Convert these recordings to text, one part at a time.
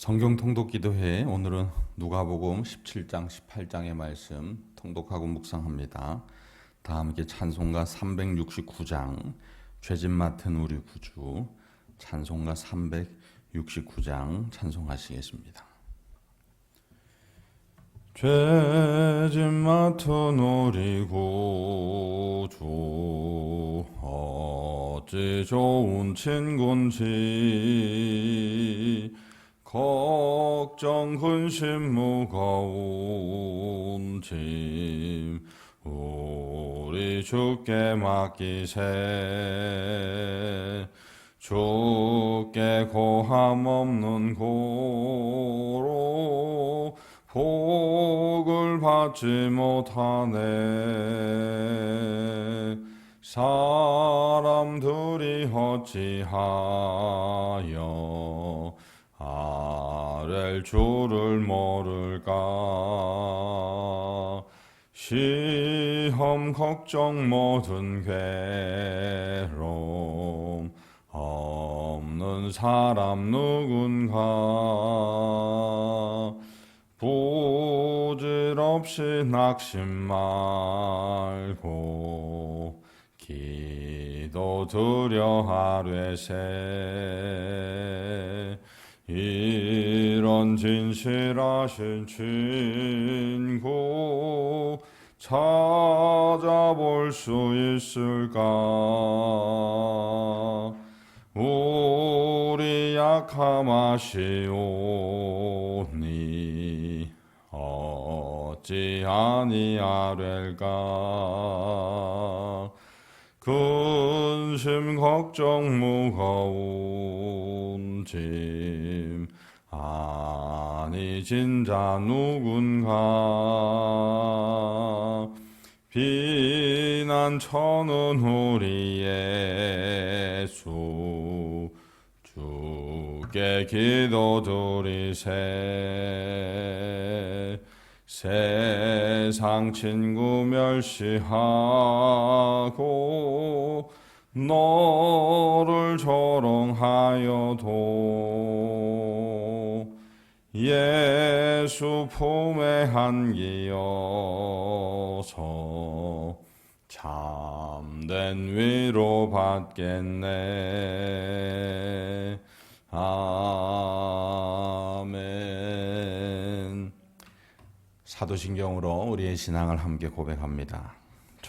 성경 통독 기도회 오늘은 누가복음 17장 18장의 말씀 통독하고 묵상합니다. 다 함께 찬송가 369장 죄짐 맡은 우리 구주 찬송가 369장 찬송하시겠습니다. 죄짐 맡은 우리 구주 어찌 좋은 친군지 걱정 근심 무거운 짐 우리 주께 맡기세. 주께 고함 없는 고로 복을 받지 못하네. 사람들이 어찌하여 아랠 줄을 모를까? 시험 걱정 모든 괴로움 없는 사람 누군가? 부질없이 낙심 말고 기도 드려 하뢰세 이런 진실하신 친구 찾아볼 수 있을까? 우리 약함하시오니 어찌 아니하될까? 근심 걱정 무거운 짐 아니 진 자 누군가 비난 쳐는 우리 예수. 주께 기도 드리세. 세상 친구 멸시하고 너를 조롱하여도 예수 품에 안기어서 참된 위로 받겠네. 아멘. 사도신경으로 우리의 신앙을 함께 고백합니다.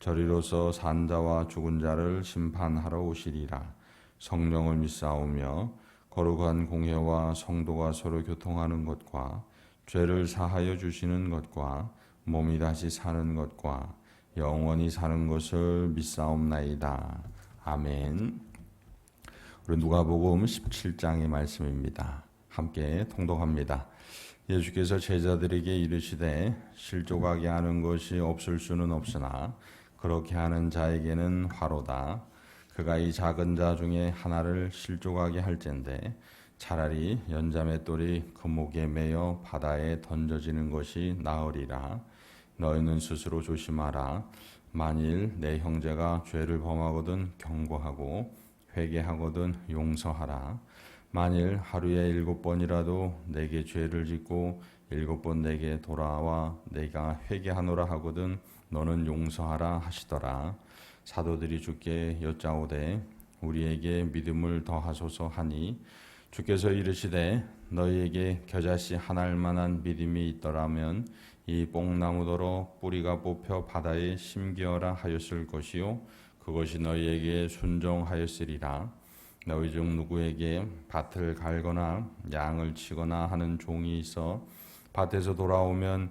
저리로서 산자와 죽은 자를 심판하러 오시리라 성령을 믿사오며 거룩한 공회와 성도가 서로 교통하는 것과 죄를 사하여 주시는 것과 몸이 다시 사는 것과 영원히 사는 것을 믿사옵나이다. 아멘. 우리 누가복음 17장의 말씀입니다. 함께 통독합니다. 예수께서 제자들에게 이르시되 실족하게 하는 것이 없을 수는 없으나 그렇게 하는 자에게는 화로다. 그가 이 작은 자 중에 하나를 실족하게 할진대 차라리 연자맷돌이 그 목에 매여 바다에 던져지는 것이 나으리라. 너희는 스스로 조심하라. 만일 내 형제가 죄를 범하거든 경고하고 회개하거든 용서하라. 만일 하루에 일곱 번이라도 내게 죄를 짓고 일곱 번 내게 돌아와 내가 회개하노라 하거든 너는 용서하라 하시더라. 사도들이 주께 여짜오되 우리에게 믿음을 더하소서 하니 주께서 이르시되 너희에게 겨자씨 하나일 만한 믿음이 있더라면 이 뽕나무더러 뿌리가 뽑혀 바다에 심기어라 하였을 것이요 그것이 너희에게 순종하였으리라 너희 중 누구에게 밭을 갈거나 양을 치거나 하는 종이 있어 밭에서 돌아오면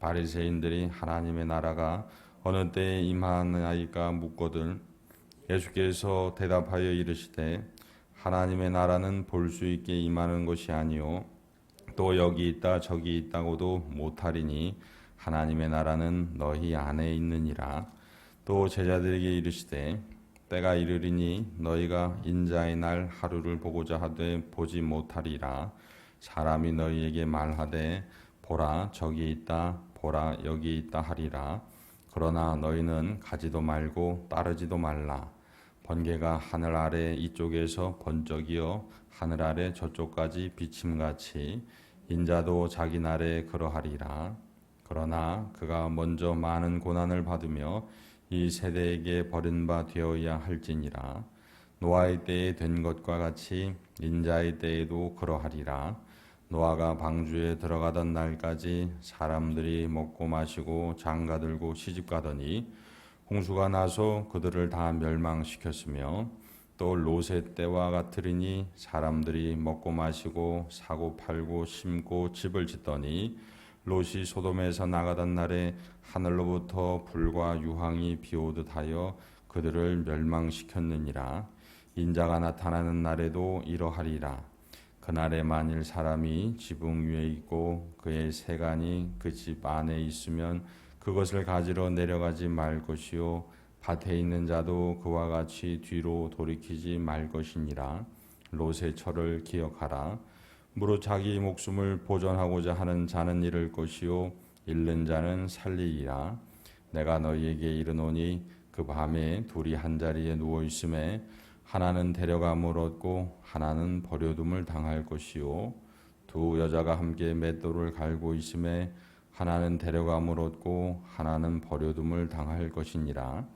바리새인들이 하나님의 나라가 어느 때에 임하나이까 묻거든 예수께서 대답하여 이르시되 하나님의 나라는 볼 수 있게 임하는 것이 아니요 또 여기 있다 저기 있다고도 못하리니 하나님의 나라는 너희 안에 있느니라. 또 제자들에게 이르시되 때가 이르리니 너희가 인자의 날 하루를 보고자 하되 보지 못하리라. 사람이 너희에게 말하되 보라 저기 있다 보라 여기 있다 하리라. 그러나 너희는 가지도 말고 따르지도 말라. 번개가 하늘 아래 이쪽에서 번쩍이어 하늘 아래 저쪽까지 비침같이 인자도 자기 날에 그러하리라. 그러나 그가 먼저 많은 고난을 받으며 이 세대에게 버린 바 되어야 할지니라. 노아의 때에 된 것과 같이 인자의 때에도 그러하리라 노아가 방주에 들어가던 날까지 사람들이 먹고 마시고 장가 들고 시집 가더니 홍수가 나서 그들을 다 멸망시켰으며 또 롯의 때와 같으리니 사람들이 먹고 마시고 사고 팔고 심고 집을 짓더니 롯이 소돔에서 나가던 날에 하늘로부터 불과 유황이 비오듯 하여 그들을 멸망시켰느니라. 인자가 나타나는 날에도 이러하리라 그날에 만일 사람이 지붕 위에 있고 그의 세간이 그 집 안에 있으면 그것을 가지러 내려가지 말 것이요. 밭에 있는 자도 그와 같이 뒤로 돌이키지 말 것이니라. 롯의 철을 기억하라. 무릇 자기 목숨을 보존하고자 하는 자는 잃을 것이요. 잃는 자는 살리리라. 내가 너희에게 이르노니 그 밤에 둘이 한 자리에 누워 있음에 하나는 데려감을 얻고 하나는 버려둠을 당할 것이요. 두 여자가 함께 맷돌을 갈고 있음에 하나는 데려감을 얻고 하나는 버려둠을 당할 것이니라.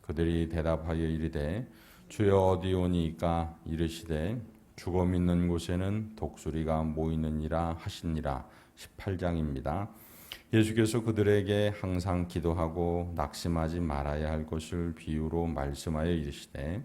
그들이 대답하여 이르되 주여 어디 오니까? 이르시되 죽어 믿는 곳에는 독수리가 모이느니라 하시니라. 18장입니다. 예수께서 그들에게 항상 기도하고 낙심하지 말아야 할 것을 비유로 말씀하여 이르시되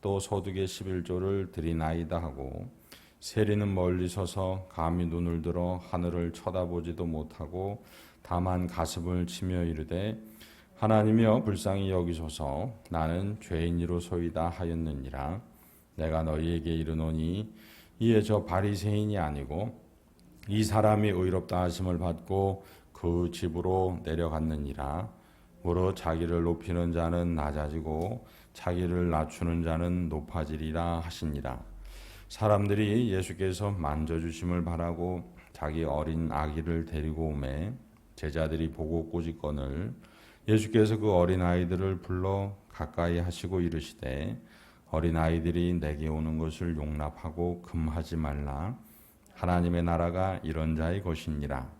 또 소득의 11조를 드리나이다 하고 세리는 멀리 서서 감히 눈을 들어 하늘을 쳐다보지도 못하고 다만 가슴을 치며 이르되 하나님이여 불쌍히 여기소서. 나는 죄인이로 소이다 하였느니라. 내가 너희에게 이르노니 이에 저 바리새인이 아니고 이 사람이 의롭다 하심을 받고 그 집으로 내려갔느니라. 무릇 자기를 높이는 자는 낮아지고 자기를 낮추는 자는 높아지리라 하시니라 사람들이 예수께서 만져주심을 바라고 자기 어린 아기를 데리고 오매 제자들이 보고 꼬집건을 예수께서 그 어린 아이들을 불러 가까이 하시고 이르시되 어린 아이들이 내게 오는 것을 용납하고 금하지 말라. 하나님의 나라가 이런 자의 것이니라.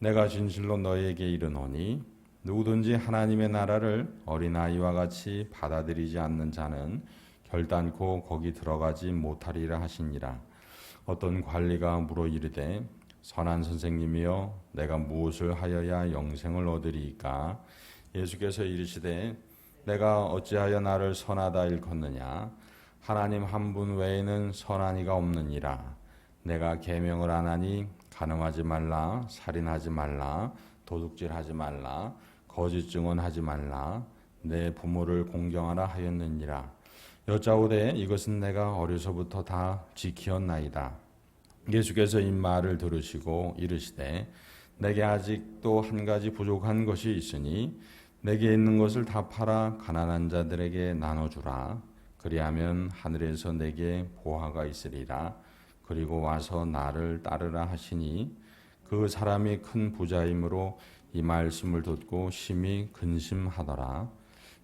내가 진실로 너희에게 이르노니 누구든지 하나님의 나라를 어린 아이와 같이 받아들이지 않는 자는 결단코 거기 들어가지 못하리라 하시니라. 어떤 관리가 물어 이르되 선한 선생님이여 내가 무엇을 하여야 영생을 얻으리이까? 예수께서 이르시되 내가 어찌하여 나를 선하다 일컫느냐? 하나님 한 분 외에는 선한 이가 없느니라. 내가 계명을 안 하니 간음하지 말라 살인하지 말라 도둑질하지 말라 거짓 증언하지 말라 내 부모를 공경하라 하였느니라 여짜오되 이것은 내가 어려서부터 다 지키었나이다 예수께서 이 말을 들으시고 이르시되 내게 아직도 한 가지 부족한 것이 있으니 내게 있는 것을 다 팔아 가난한 자들에게 나눠주라. 그리하면 하늘에서 내게 보화가 있으리라. 그리고 와서 나를 따르라 하시니 그 사람이 큰 부자이므로 이 말씀을 듣고 심히 근심하더라.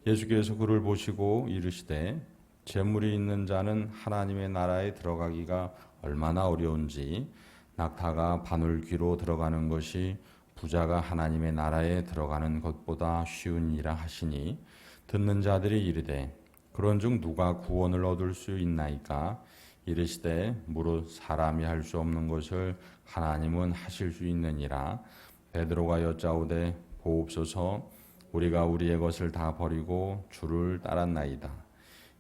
예수께서 그를 보시고 이르시되 재물이 있는 자는 하나님의 나라에 들어가기가 얼마나 어려운지 낙타가 바늘 귀로 들어가는 것이 부자가 하나님의 나라에 들어가는 것보다 쉬우니라 하시니 듣는 자들이 이르되 그런즉 누가 구원을 얻을 수 있나이까 이르시되 무릇 사람이 할 수 없는 것을 하나님은 하실 수 있느니라 베드로가 여짜오되 보옵소서 우리가 우리의 것을 다 버리고 주를 따랐나이다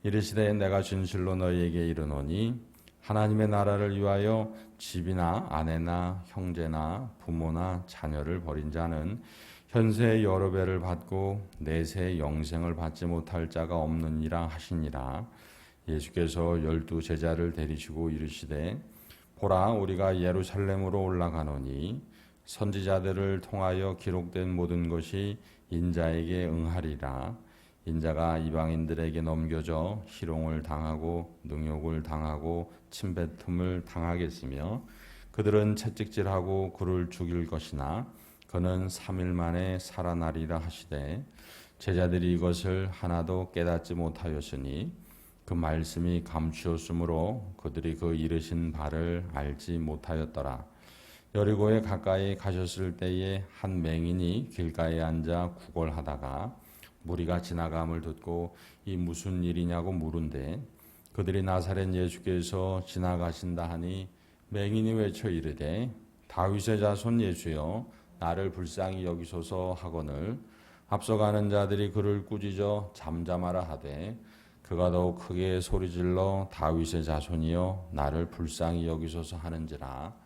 이르시되 내가 진실로 너희에게 이르노니 하나님의 나라를 위하여 집이나 아내나 형제나 부모나 자녀를 버린 자는 현세 여러 배를 받고 내세 영생을 받지 못할 자가 없느니라 하시니라. 예수께서 열두 제자를 데리시고 이르시되 보라 우리가 예루살렘으로 올라가노니 선지자들을 통하여 기록된 모든 것이 인자에게 응하리라. 인자가 이방인들에게 넘겨져 희롱을 당하고 능욕을 당하고 침뱉음을 당하겠으며 그들은 채찍질하고 그를 죽일 것이나 그는 3일 만에 살아나리라 하시되 제자들이 이것을 하나도 깨닫지 못하였으니 그 말씀이 감추었으므로 그들이 그 이르신 바를 알지 못하였더라. 여리고에 가까이 가셨을 때에 한 맹인이 길가에 앉아 구걸하다가 무리가 지나감을 듣고 이 무슨 일이냐고 물은데 그들이 나사렛 예수께서 지나가신다 하니 맹인이 외쳐 이르되 다윗의 자손 예수여 나를 불쌍히 여기소서 하거늘 앞서가는 자들이 그를 꾸짖어 잠잠하라 하되 그가 더욱 크게 소리질러 다윗의 자손이여 나를 불쌍히 여기소서 하는지라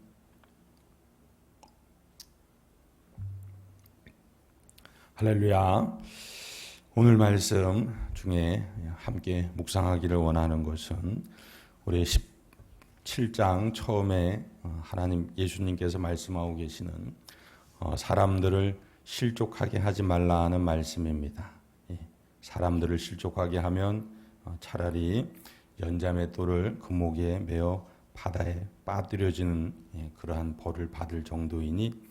할렐루야. 오늘 말씀 중에 함께 묵상하기를 원하는 것은 우리 17장 처음에 하나님 예수님께서 말씀하고 계시는 어, 사람들을 실족하게 하지 말라는 말씀입니다. 예, 사람들을 실족하게 하면 어, 차라리 연자맷돌을 금옥에 매어 바다에 빠뜨려지는 예, 그러한 벌을 받을 정도이니 어,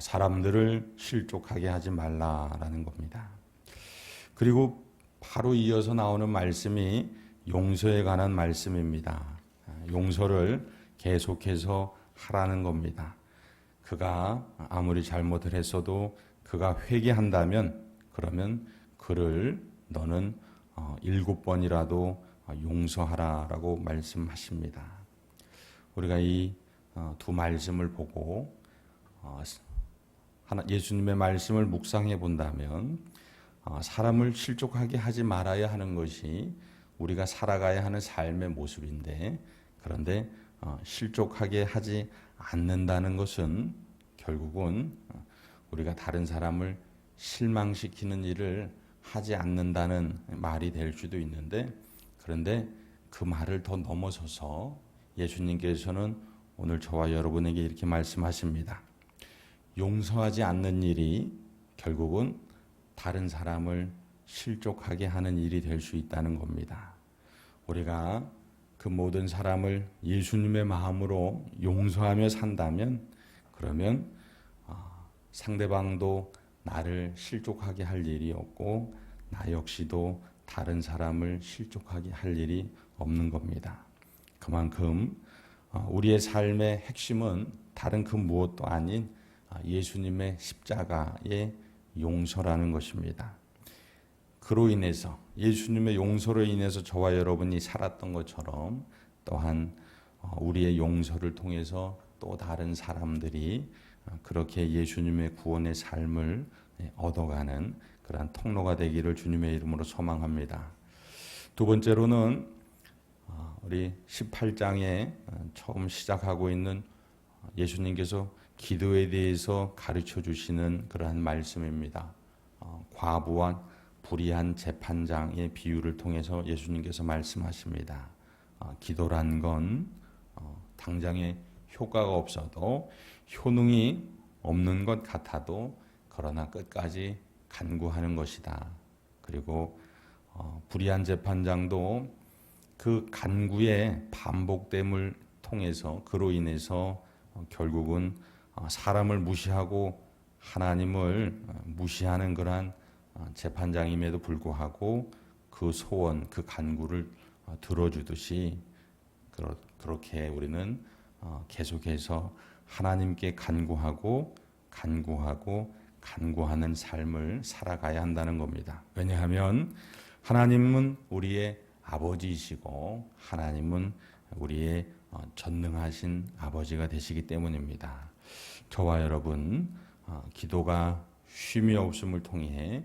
사람들을 실족하게 하지 말라라는 겁니다. 그리고 바로 이어서 나오는 말씀이 용서에 관한 말씀입니다. 용서를 계속해서 하라는 겁니다. 그가 아무리 잘못을 했어도 그가 회개한다면 그러면 그를 너는 어, 일곱 번이라도 용서하라라고 말씀하십니다. 우리가 이 두 말씀을 보고 예수님의 말씀을 묵상해 본다면 어, 사람을 실족하게 하지 말아야 하는 것이 우리가 살아가야 하는 삶의 모습인데 그런데 어, 실족하게 하지 않는다는 것은 결국은 어, 우리가 다른 사람을 실망시키는 일을 하지 않는다는 말이 될 수도 있는데 그런데 그 말을 더 넘어서서 예수님께서는 오늘 저와 여러분에게 이렇게 말씀하십니다. 용서하지 않는 일이 결국은 다른 사람을 실족하게 하는 일이 될 수 있다는 겁니다. 우리가 그 모든 사람을 예수님의 마음으로 용서하며 산다면 그러면 아, 상대방도 나를 실족하게 할 일이 없고 나 역시도 다른 사람을 실족하게 할 일이 없는 겁니다. 그만큼 아, 우리의 삶의 핵심은 다른 그 무엇도 아닌 아, 예수님의 십자가의 용서라는 것입니다. 그로 인해서 예수님의 용서로 인해서 저와 여러분이 살았던 것처럼 또한 어, 우리의 용서를 통해서 또 다른 사람들이 어, 그렇게 예수님의 구원의 삶을 네, 얻어가는 그러한 통로가 되기를 주님의 이름으로 소망합니다. 두 번째로는 어, 우리 18장에 처음 시작하고 있는 예수님께서 기도에 대해서 가르쳐 주시는 그러한 말씀입니다. 어, 과부와 불의한 재판장의 비유를 통해서 예수님께서 말씀하십니다. 어, 기도란 건 어, 당장에 효과가 없어도 효능이 없는 것 같아도 그러나 끝까지 간구하는 것이다. 그리고 어, 불의한 재판장도 그 간구의 반복됨을 통해서 그로 인해서 어, 결국은 어, 사람을 무시하고 하나님을 어, 무시하는 그러한 어, 재판장임에도 불구하고 그 소원, 그 간구를 들어주듯이 그렇게 우리는 계속해서 하나님께 간구하고 간구하고 간구하는 삶을 살아가야 한다는 겁니다. 왜냐하면 하나님은 우리의 아버지이시고 하나님은 우리의 전능하신 아버지가 되시기 때문입니다. 저와 여러분 어, 기도가 쉼이 없음을 통해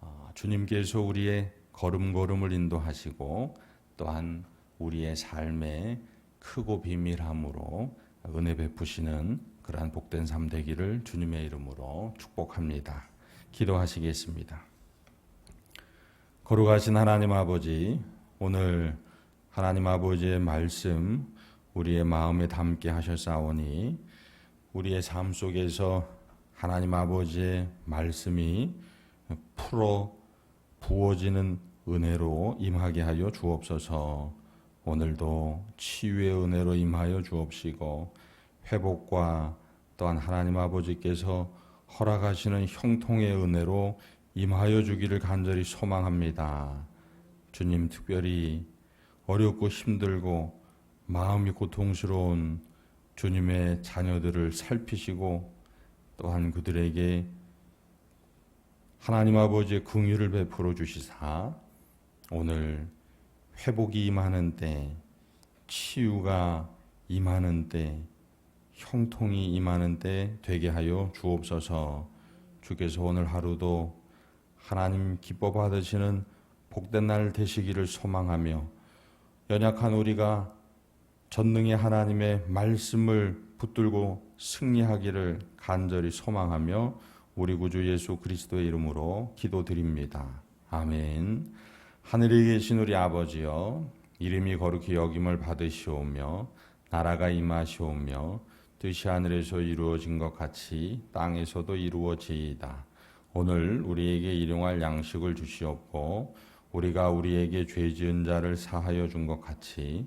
어, 주님께서 우리의 걸음걸음을 인도하시고 또한 우리의 삶에 크고 비밀함으로 은혜 베푸시는 그러한 복된 삶 되기를 주님의 이름으로 축복합니다. 기도하시겠습니다. 거룩하신 하나님 아버지, 오늘 하나님 아버지의 말씀 우리의 마음에 담게 하셨사오니 우리의 삶 속에서 하나님 아버지의 말씀이 풀어 부어지는 은혜로 임하게 하여 주옵소서. 오늘도 치유의 은혜로 임하여 주옵시고 회복과 또한 하나님 아버지께서 허락하시는 형통의 은혜로 임하여 주기를 간절히 소망합니다. 주님 특별히 어렵고 힘들고 마음이 고통스러운 주님의 자녀들을 살피시고 또한 그들에게 하나님 아버지의 긍휼을 베풀어 주시사 오늘 회복이 임하는 때 치유가 임하는 때 형통이 임하는 때 되게 하여 주옵소서. 주께서 오늘 하루도 하나님 기뻐 받으시는 복된 날 되시기를 소망하며 연약한 우리가 전능의 하나님의 말씀을 붙들고 승리하기를 간절히 소망하며 우리 구주 예수 그리스도의 이름으로 기도드립니다. 아멘. 하늘에 계신 우리 아버지여 이름이 거룩히 여김을 받으시오며 나라가 임하시오며 뜻이 하늘에서 이루어진 것 같이 땅에서도 이루어지이다. 오늘 우리에게 일용할 양식을 주시옵고 우리가 우리에게 죄 지은 자를 사하여 준 것 같이